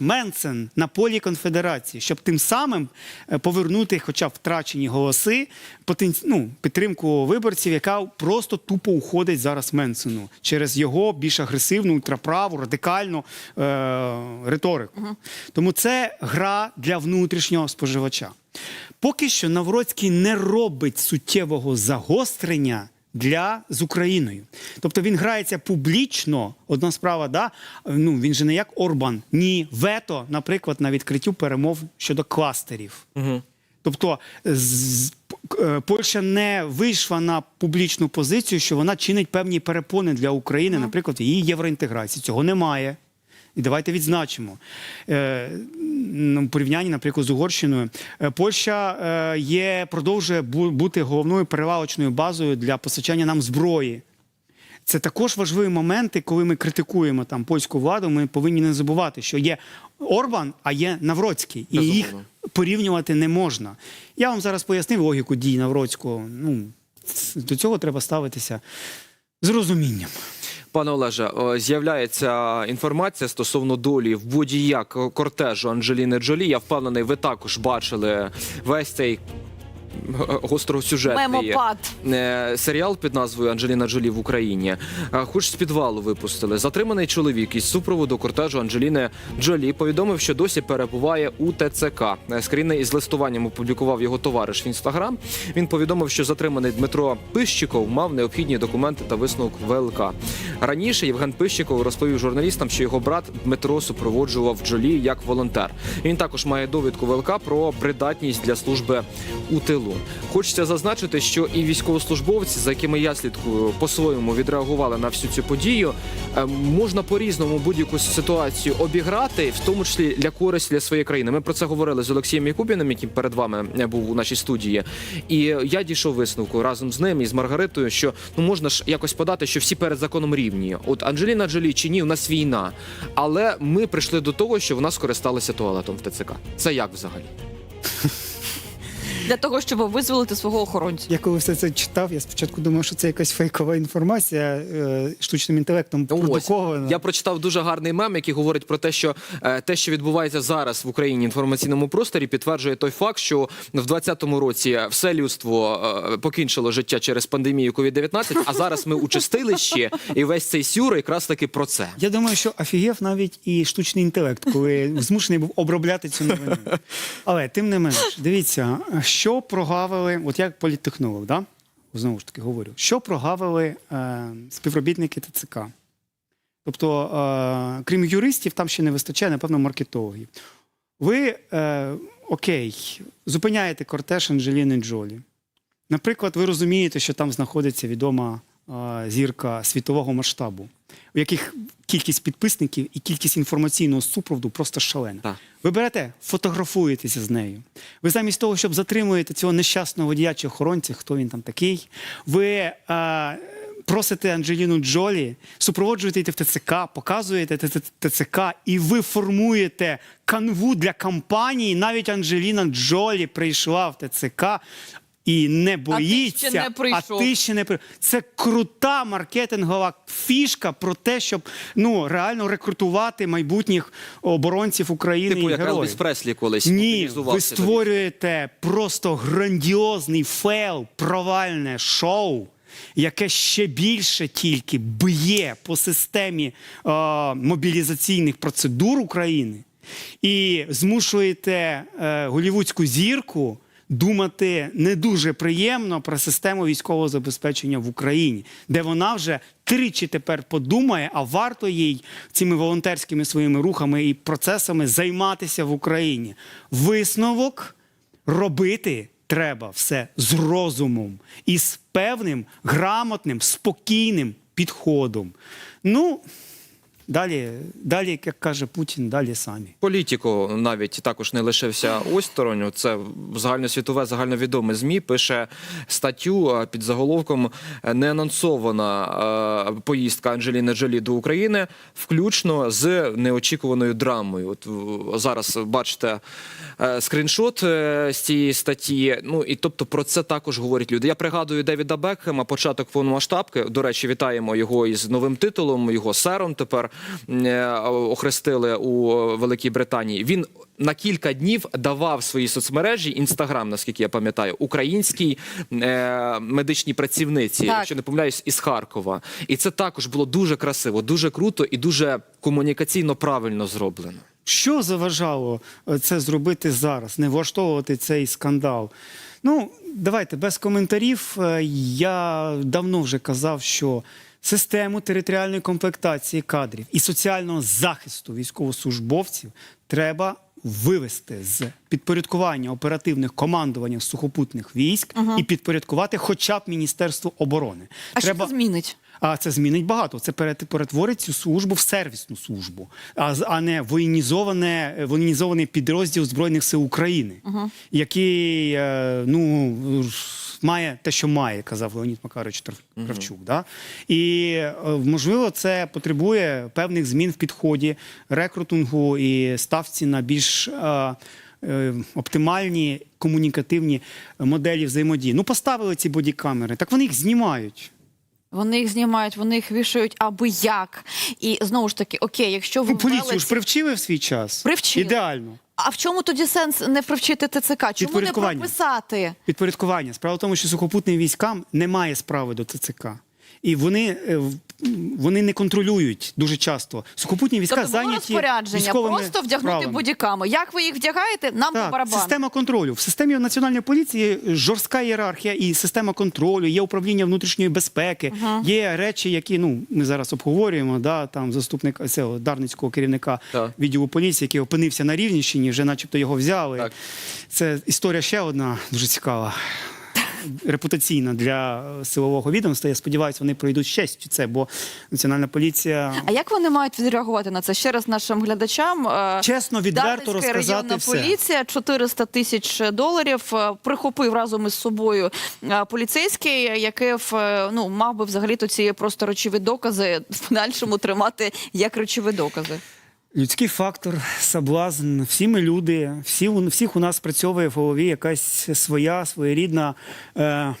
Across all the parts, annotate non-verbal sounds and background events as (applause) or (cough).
Менцен на полі конфедерації, щоб тим самим е, повернути, хоча б втрачені голоси, ну, підтримку виборців, яка просто тупо уходить зараз Менцену через його більш агресивну, ультраправу, радикальну е- риторику. Тому це гра для внутрішнього споживача. Поки що Навроцький не робить суттєвого загострення для з Україною. Тобто він грається публічно. Одна справа, да ну він же не як Орбан, ні вето, наприклад, на відкриттю перемов щодо кластерів. Угу. Тобто з- е, Польща не вийшла на публічну позицію, що вона чинить певні перепони для України, наприклад, її євроінтеграції. Цього немає. І давайте відзначимо. Е, ну, порівнянні, наприклад, з Угорщиною, е, Польща е, є, продовжує бути головною перевалочною базою для постачання нам зброї. Це також важливі моменти, коли ми критикуємо там польську владу. Ми повинні не забувати, що є Орбан, а є Навроцький, і Безумовно. їх порівнювати не можна. Я вам зараз пояснив логіку дій Навроцького. Ну до цього треба ставитися з розумінням. Пане Олеже, з'являється інформація стосовно долі водія кортежу Анджеліни Джолі. Я впевнений, ви також бачили весь цей е, гостросюжетний Мемопад. е, серіал під назвою Анджеліна Джолі в Україні. Е, Хоч з підвалу випустили. Затриманий чоловік із супроводу кортежу Анджеліни Джолі повідомив, що досі перебуває у ТЦК. Е, Скріни із листуванням опублікував його товариш в інстаграм. Він повідомив, що затриманий Дмитро Пищиков мав необхідні документи та висновок ВЛК. Раніше Євген Пищиков розповів журналістам, що його брат Дмитро супроводжував Джолі як волонтер. Він також має довідку ВЛК про придатність для служби у тилу. Хочеться зазначити, що і військовослужбовці, за якими я слідкую, по-своєму відреагували на всю цю подію. Е, Можна по-різному будь-яку ситуацію обіграти, в тому числі для користі для своєї країни. Ми про це говорили з Олексієм Якубіним, який перед вами е, був у нашій студії. І я дійшов висновку разом з ним і з Маргаритою, що ну можна ж якось подати, що всі перед законом рівні. От Анджеліна Джолі чи ні, у нас війна. Але ми прийшли до того, що вона скористалася туалетом в ТЦК. Це як взагалі? (laughs) Для того, щоб визволити свого охоронця. Я коли все це читав, я спочатку думав, що це якась фейкова інформація е, штучним інтелектом Ось продукована. я прочитав дуже гарний мем, який говорить про те, що е, те, що відбувається зараз в Україні інформаційному просторі, підтверджує той факт, що в 2020 році все людство е, покінчило життя через пандемію COVID-19, а зараз ми у чистилищі, і весь цей сюр якраз таки про це. Я думаю, що офігів навіть і штучний інтелект, коли змушений був обробляти цю новину. (laughs) Але тим не менш, дивіться, що прогавили, от як політтехнолог, да? знову ж таки говорю, що прогавили е, співробітники ТЦК. Тобто, е, крім юристів, там ще не вистачає, напевно, маркетологів. Ви, е, окей, зупиняєте кортеж Анджеліни Джолі. Наприклад, ви розумієте, що там знаходиться відома зірка світового масштабу, у яких кількість підписників і кількість інформаційного супроводу просто шалена. Так. Ви берете, фотографуєтеся з нею. Ви замість того, щоб затримуєте цього нещасного водія чи охоронця, хто він там такий, ви е, просите Анджеліну Джолі, супроводжуєте її в ТЦК, показуєте ТЦК, і ви формуєте канву для кампанії. Навіть Анджеліна Джолі прийшла в ТЦК. І не боїться, не прийшов. а ти ще не при... Це крута маркетингова фішка про те, щоб ну реально рекрутувати майбутніх оборонців України Типу, і як. Елвіс Преслі колись Ні, ви створюєте просто грандіозний фейл, провальне шоу, яке ще більше тільки б'є по системі е, мобілізаційних процедур України і змушуєте е, голівудську зірку. Думати не дуже приємно про систему військового забезпечення в Україні, де вона вже тричі тепер подумає, а варто їй цими волонтерськими своїми рухами і процесами займатися в Україні. Висновок робити треба все з розумом і з певним грамотним, спокійним підходом. Ну, далі, далі, як каже Путін, далі самі. Політико навіть також не лишився осторонь. Це загальносвітове, загальновідоме змі пише статтю під заголовком неанонсована е, поїздка Анджеліни Джолі до України, включно з неочікуваною драмою. От зараз бачите е, скріншот е, з цієї статті. Ну і тобто про це також говорять люди. Я пригадую Девіда Бекхема, початок повномасштабки. До речі, вітаємо його із новим титулом, його сером тепер. Е, охрестили у Великій Британії. Він на кілька днів давав свої соцмережі інстаграм, наскільки я пам'ятаю, українській е, медичній працівниці, Так. якщо не помиляюсь, із Харкова. І це також було дуже красиво, дуже круто і дуже комунікаційно правильно зроблено. Що заважало е, це зробити зараз, не влаштовувати цей скандал? Ну, давайте без коментарів. Е, Я давно вже казав, що систему територіальної комплектації кадрів і соціального захисту військовослужбовців треба вивести з підпорядкування оперативних командувань сухопутних військ і підпорядкувати хоча б Міністерству оборони. А що це змінить? А це змінить багато. Це перет- перетворить цю службу в сервісну службу, а, не воєнізоване, воєнізований підрозділ Збройних сил України, який е, ну, має те, що має, казав Леонід Макарович Кравчук. Да? І е, можливо, це потребує певних змін в підході рекрутингу і ставці на більш. е, е, Оптимальні комунікативні моделі взаємодії. Ну, поставили ці бодікамери, так вони їх знімають. Вони їх знімають, вони їх вішають аби як. І знову ж таки, окей, якщо ви Ну, поліцію ввели ж привчили в свій час. Привчили. Ідеально. А в чому тоді сенс не привчити ТЦК? Чому не прописати? Підпорядкування. Справа в тому, що сухопутним військам немає справи до ТЦК. І вони, е, вони не контролюють дуже часто. Сухопутні війська Тобто було зайняті розпорядження військовими просто вдягнути справами. будіками. Як ви їх вдягаєте? Нам по барабану. система контролю. В системі національної поліції жорстка ієрархія і система контролю, є управління внутрішньої безпеки, є речі, які ну ми зараз обговорюємо. Да, там заступник цього дарницького керівника Так. відділу поліції, який опинився на Рівненщині, вже начебто його взяли. Так. Це історія ще одна дуже цікава. Репутаційна для силового відомства. Я сподіваюся, вони пройдуть з честю це, бо національна поліція А як вони мають відреагувати на це? Ще раз нашим глядачам. е, чесно, відверто розказати районна все. поліція 400 тисяч доларів е, прихопив разом із собою е, поліцейський, який ну мав би взагалі то ці просто речові докази в подальшому тримати як речові докази. Людський фактор, соблазн, всі ми люди, всі, всіх у нас працьовує в голові якась своя своєрідна е,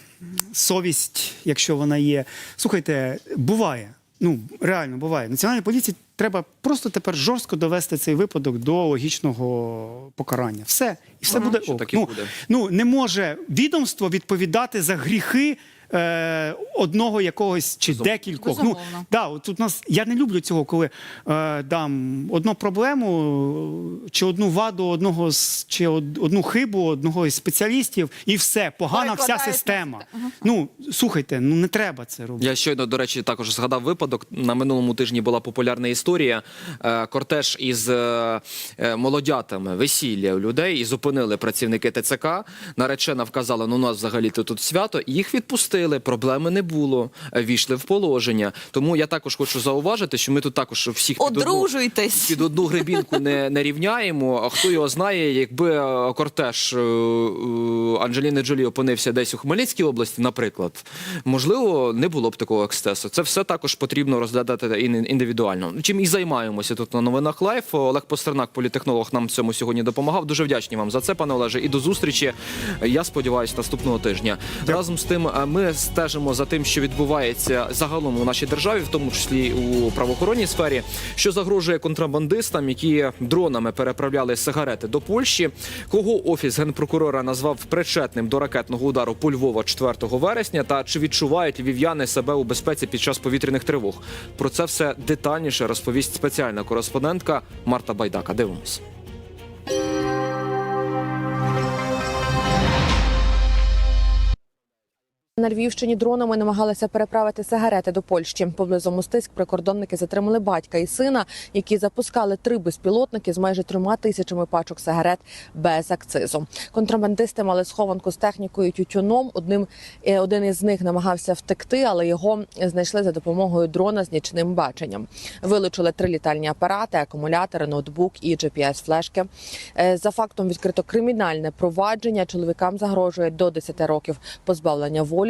совість, якщо вона є. Слухайте, буває. Ну, реально буває. Національній поліції треба просто тепер жорстко довести цей випадок до логічного покарання. Все. І все буде Що ок. ну, буде. ну, не може відомство відповідати за гріхи е, одного якогось чи декількох. Ну, Безумовно. Да, тут нас я не люблю цього, коли е, дам одну проблему чи одну ваду одного з чи од- одну хибу одного із спеціалістів, і все погана вся система. Ну слухайте, ну не треба це робити. Я щойно, до речі, також згадав випадок. На минулому тижні була популярна історія. Е, Кортеж із е, е, молодятами, весілля у людей, і зупинили працівники ТЦК. Наречена вказала, ну у нас взагалі то тут свято. і Їх відпустили, проблеми не було. е, Війшли в положення. Тому я також хочу зауважити, що ми тут також всіх під одну- під одну гребінку не, не рівняємо. А хто його знає, якби е, кортеж е, Анджеліни Джолі опинився десь у Хмельницькій області, наприклад, можливо, не було б такого екстесу. Це все також потрібно розглядати індивідуально. Чим і займаємося тут на новинах Лайф. Олег Постернак, політехнолог, нам в цьому сьогодні допомагав. Дуже вдячні вам за це, пане Олеже. І до зустрічі. Я сподіваюся, наступного тижня. Разом з тим, е, стежимо за тим, що відбувається загалом у нашій державі, в тому числі у правоохоронній сфері, що загрожує контрабандистам, які дронами переправляли сигарети до Польщі. Кого офіс генпрокурора назвав причетним до ракетного удару по Львова 4 вересня, та чи відчувають львів'яни себе у безпеці під час повітряних тривог? Про це все детальніше розповість спеціальна кореспондентка Марта Байдака. Дивимось. На Львівщині дронами намагалися переправити сигарети до Польщі. Поблизу Мостиськ прикордонники затримали батька і сина, які запускали три безпілотники з майже трьома тисячами пачок сигарет без акцизу. Контрабандисти мали схованку з технікою тютюном. Одним е, один із них намагався втекти, але його знайшли за допомогою дрона з нічним баченням. Вилучили три літальні апарати, акумулятори, ноутбук і GPS-флешки. Е, За фактом відкрито кримінальне провадження. Чоловікам загрожує до 10 років позбавлення волі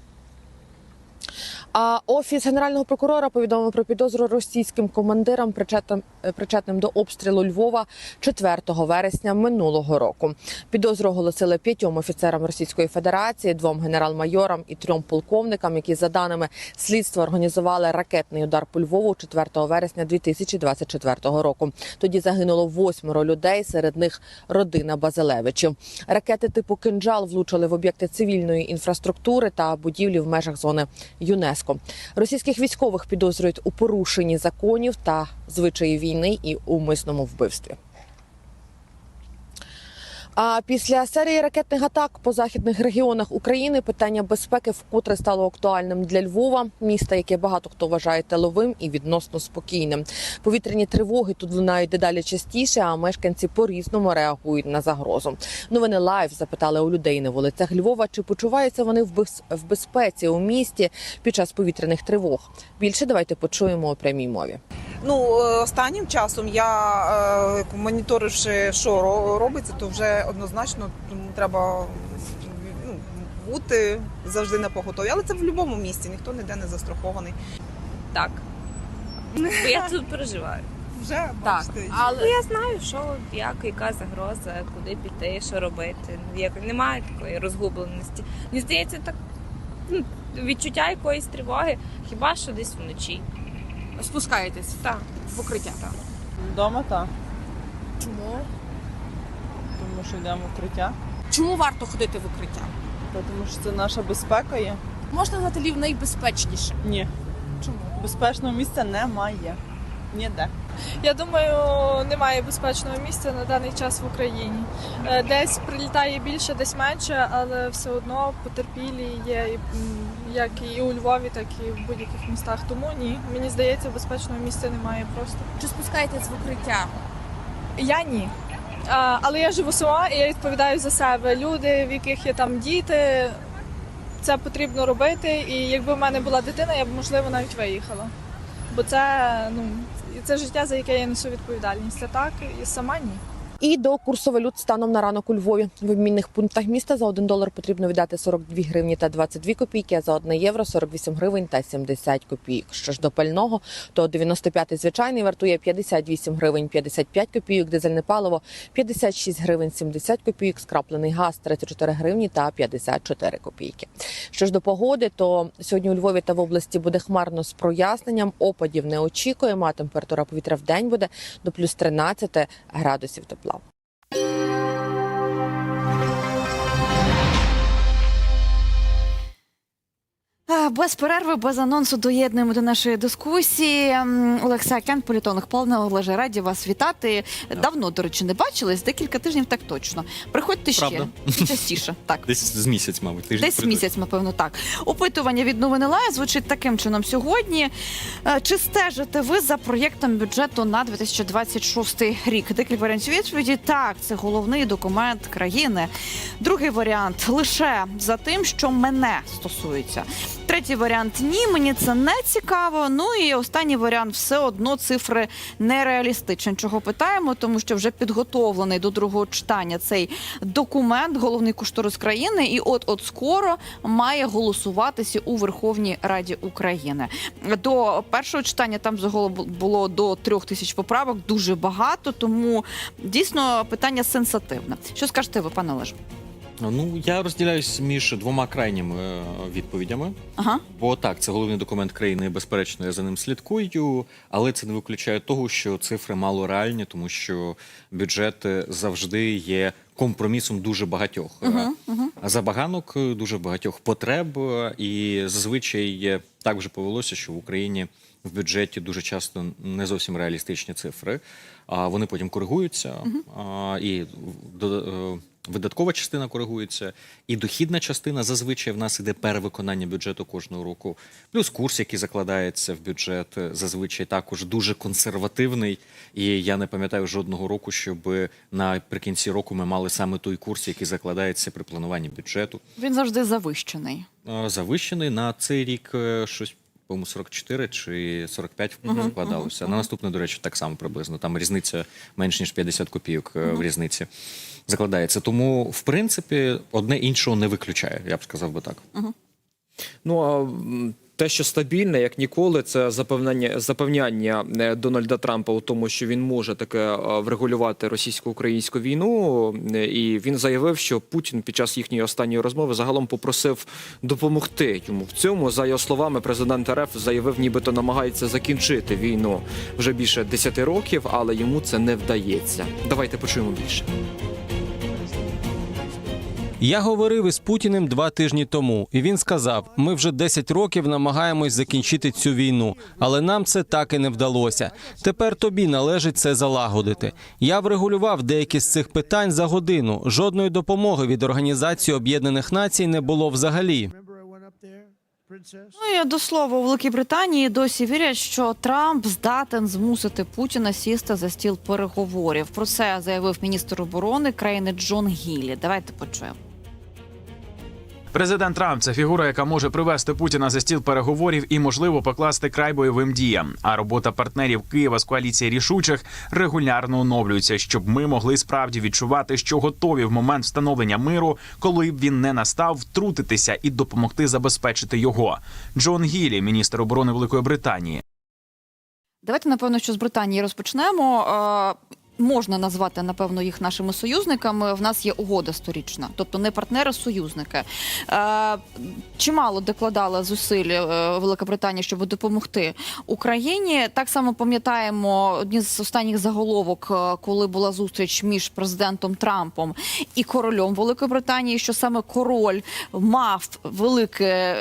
А офіс генерального прокурора повідомив про підозру російським командирам, причетним, е, причетним до обстрілу Львова 4 вересня минулого року. Підозру оголосили п'ятьом офіцерам Російської Федерації, двом генерал-майорам і трьом полковникам, які за даними слідства організували ракетний удар по Львову 4 вересня 2024 року. Тоді загинуло восьмеро людей, серед них родина Базилевичів. Ракети типу кинджал влучили в об'єкти цивільної інфраструктури та будівлі в межах зони ЮНЕСКО. Російських військових підозрюють у порушенні законів та звичаї війни і умисному вбивстві. А після серії ракетних атак по західних регіонах України питання безпеки вкотре стало актуальним для Львова, міста, яке багато хто вважає тиловим і відносно спокійним. Повітряні тривоги тут лунають дедалі частіше, а мешканці по-різному реагують на загрозу. Новини лайв запитали у людей на вулицях Львова, чи почуваються вони в безпеці у місті під час повітряних тривог. Більше давайте почуємо у прямій мові. Ну е, останнім часом я е, моніторивши, що робиться, то вже однозначно треба ну, бути завжди на поготові. Але це в будь-якому місці, ніхто ніде не застрахований. Так. (laughs) Бо я тут переживаю. Вже бачите, Але я знаю, що як, яка загроза, куди піти, що робити. Як немає такої розгубленості. Мені здається, так ну, відчуття якоїсь тривоги, хіба що десь вночі. Спускаєтесь Так. в укриття. Вдома так, Чому? Тому що йдемо в укриття, Чому варто ходити в укриття? тому що це наша безпека є. Можна назвати Львів найбезпечніше. Ні, Чому? безпечного місця немає. Ніде. Я думаю, немає безпечного місця на даний час в Україні. Е, Десь прилітає більше, десь менше, але все одно потерпілі є як і у Львові, так і в будь-яких містах. Тому ні, мені здається, безпечного місця немає просто. Чи спускаєтесь в укриття? Я ні. Але я живу сама і я відповідаю за себе. Люди, в яких є там діти, це потрібно робити. І якби в мене була дитина, я б можливо навіть виїхала. Бо це ну це життя, за яке я несу відповідальність. А так і сама ні. І до курсу валют станом на ранок у Львові. В обмінних пунктах міста за 1 долар потрібно віддати 42 гривні та 22 копійки, а за 1 євро 48 гривень та 70 копійок. Що ж до пального, то 95-й звичайний вартує 58 гривень 55 копійок, дизельне паливо 56 гривень 70 копійок, скраплений газ 34 гривні та 54 копійки. Що ж до погоди, то сьогодні у Львові та в області буде хмарно з проясненням, опадів не очікуємо, а температура повітря в день буде до плюс 13 градусів тепла. Без перерви, без анонсу доєднуємо до нашої дискусії. М, Олекса Кян, політолог, пане Олеже, раді вас вітати. Давно, до речі, не бачились, декілька тижнів так точно. Приходьте ще Правда. і частіше. (laughs) Так. Десь з місяць, мабуть. тиждень Десь прийде. місяць, напевно, так. Опитування від новини Лая звучить таким чином сьогодні. Е, Чи стежите ви за проєктом бюджету на 2026 рік? Декілька варіантів відповіді. Так, це головний документ країни. Другий варіант лише за тим, що мене стосується. Третій варіант ні, мені це не цікаво. Ну і останній варіант все одно цифри нереалістичні. Чого питаємо? Тому що вже підготовлений до другого читання цей документ, головний кошторис країни, і от от скоро має голосуватися у Верховній Раді України. До першого читання там загалом було до трьох тисяч поправок, дуже багато. Тому дійсно питання сенсативне. Що скажете ви, пане Олеже? Ну я розділяюсь між двома крайніми е, відповідями. Ага. Бо так, це головний документ країни, безперечно, я за ним слідкую, але це не виключає того, що цифри мало реальні, тому що бюджет е, завжди є компромісом дуже багатьох uh забаганок, е, дуже багатьох потреб. е, І зазвичай е, так вже повелося, що в Україні в бюджеті дуже часто не зовсім реалістичні цифри. А вони потім коригуються, а, і до- е, видаткова частина коригується, і дохідна частина зазвичай в нас іде перевиконання бюджету кожного року. Плюс курс, який закладається в бюджет, е, зазвичай також дуже консервативний. І я не пам'ятаю жодного року, щоб наприкінці року ми мали саме той курс, який закладається при плануванні бюджету. Він завжди завищений. Е, Завищений на цей рік е, щось. По-моєму, 44 чи 45 закладалося. На наступне, до речі, так само приблизно. Там різниця менш ніж 50 копійок угу. в різниці закладається. Тому, в принципі, одне іншого не виключає, я б сказав би так. Ну а те, що стабільне, як ніколи, це запевнення запевняння е, Дональда Трампа у тому, що він може таке е, врегулювати російсько-українську війну. Е, І він заявив, що Путін під час їхньої останньої розмови загалом попросив допомогти йому в цьому. За його словами, президент РФ заявив, нібито намагається закінчити війну вже більше 10 років, але йому це не вдається. Давайте почуємо більше. Я говорив із Путіним два тижні тому, і він сказав: ми вже 10 років намагаємось закінчити цю війну, але нам це так і не вдалося. Тепер тобі належить це залагодити. Я врегулював деякі з цих питань за годину. Жодної допомоги від Організації Об'єднаних Націй не було взагалі. Ну і до слова, у Великій Британії досі вірять, що Трамп здатен змусити Путіна сісти за стіл переговорів. Про це заявив міністр оборони країни Джон Гіллі. Давайте почуємо. Президент Трамп це фігура, яка може привести Путіна за стіл переговорів і, можливо, покласти край бойовим діям. А робота партнерів Києва з коаліції рішучих регулярно оновлюється, щоб ми могли справді відчувати, що готові в момент встановлення миру, коли б він не настав, втрутитися і допомогти забезпечити його. Джон Гілі, міністр оборони Великої Британії. Давайте напевно, що з Британії розпочнемо. Можна назвати напевно їх нашими союзниками. В нас є угода сторічна, тобто не партнери, союзники. Е, чимало докладала зусиль е, Велика Британія, щоб допомогти Україні. Так само пам'ятаємо одні з останніх заголовок, е, коли була зустріч між президентом Трампом і королем Великої Британії, що саме король мав велике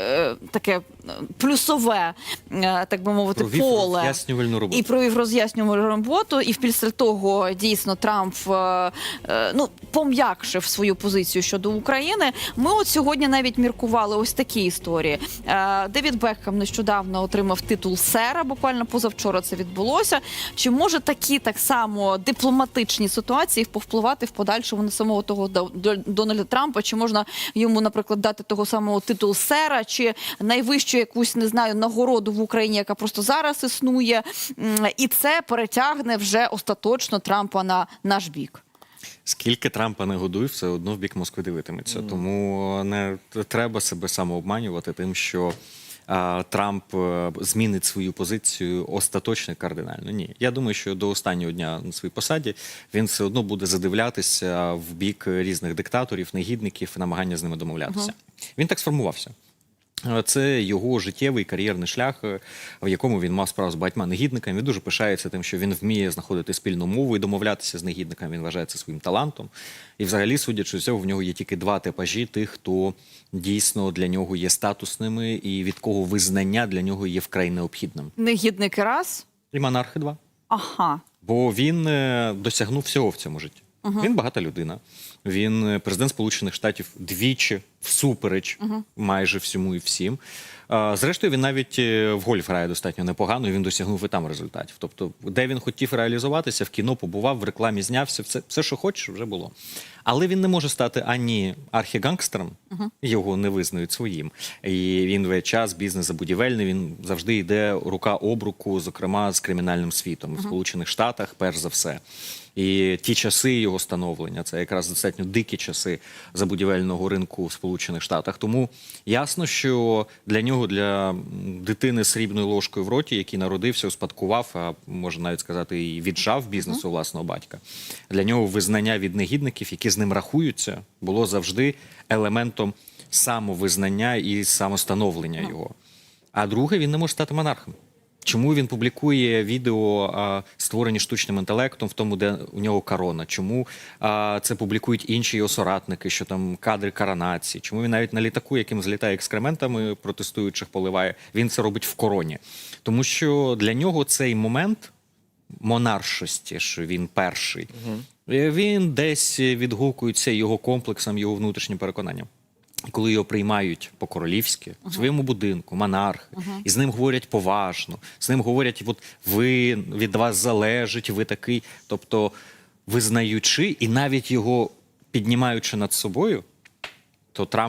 таке плюсове, е, так би мовити, Провів поле роз'яснювальну роботу. і провів роз'яснювальну роботу. І після того дійсно Трамп е, е, ну пом'якшив свою позицію щодо України. Ми от сьогодні навіть міркували ось такі історії. Девід Бекхам нещодавно отримав титул сера. Буквально позавчора це відбулося. Чи може такі так само дипломатичні ситуації повпливати в подальшому на самого того До- До- Дональда Трампа? Чи можна йому, наприклад, дати того самого титул сера, чи найвищу якусь не знаю нагороду в Україні, яка просто зараз існує, і це перетягне вже остаточно Трампа на наш бік. Скільки Трампа не годуй, все одно в бік Москви дивитиметься. Тому не треба себе самообманювати тим, що Трамп е, змінить свою позицію остаточно кардинально. Ні, я думаю, що до останнього дня на своїй посаді він все одно буде задивлятися в бік різних диктаторів, негідників, намагання з ними домовлятися. Він так сформувався. Це його життєвий кар'єрний шлях, е, в якому він мав справу з багатьма негідниками. Він дуже пишається тим, що він вміє знаходити спільну мову і домовлятися з негідниками. Він вважає це своїм талантом. І, взагалі, судячи з цього, в нього є тільки два типажі тих, хто дійсно для нього є статусними, і від кого визнання для нього є вкрай необхідним. Негідники раз. І монархи два. Ага. Бо він е, досягнув всього в цьому житті. Він багата людина. Він е, президент Сполучених Штатів двічі всупереч майже всьому і всім. Зрештою, він навіть е, в гольф грає достатньо непогано, і він досягнув і там результатів. Тобто, де він хотів реалізуватися, в кіно побував, в рекламі знявся, все, все що хочеш, вже було. Але він не може стати ані архігангстером, його не визнають своїм. І він весь час бізнес забудівельний. Він завжди йде рука об руку, зокрема з кримінальним світом в Сполучених Штатах, перш за все. І ті часи його становлення, це якраз достатньо дикі часи забудівельного ринку в Сполучених Штатах. Тому ясно, що для нього, для дитини з срібною ложкою в роті, який народився, успадкував, а можна навіть сказати, і віджав бізнесу власного батька. Для нього визнання від негідників, які з ним рахуються, було завжди елементом самовизнання і самостановлення його. А друге, він не може стати монархом. Чому він публікує відео, а, створені штучним інтелектом, в тому, де у нього корона? Чому а, це публікують інші його соратники, що там кадри коронації? Чому він навіть на літаку, яким злітає екскрементами, протестуючих поливає? Він це робить в короні. Тому що для нього цей момент монаршості, що він перший, е, він десь відгукується його комплексом, його внутрішнім переконанням. Коли його приймають по-королівськи в своєму будинку, монархи, і з ним говорять поважно, з ним говорять, от ви від вас залежить, ви такий. Тобто, визнаючи і навіть його піднімаючи над собою, то Трамп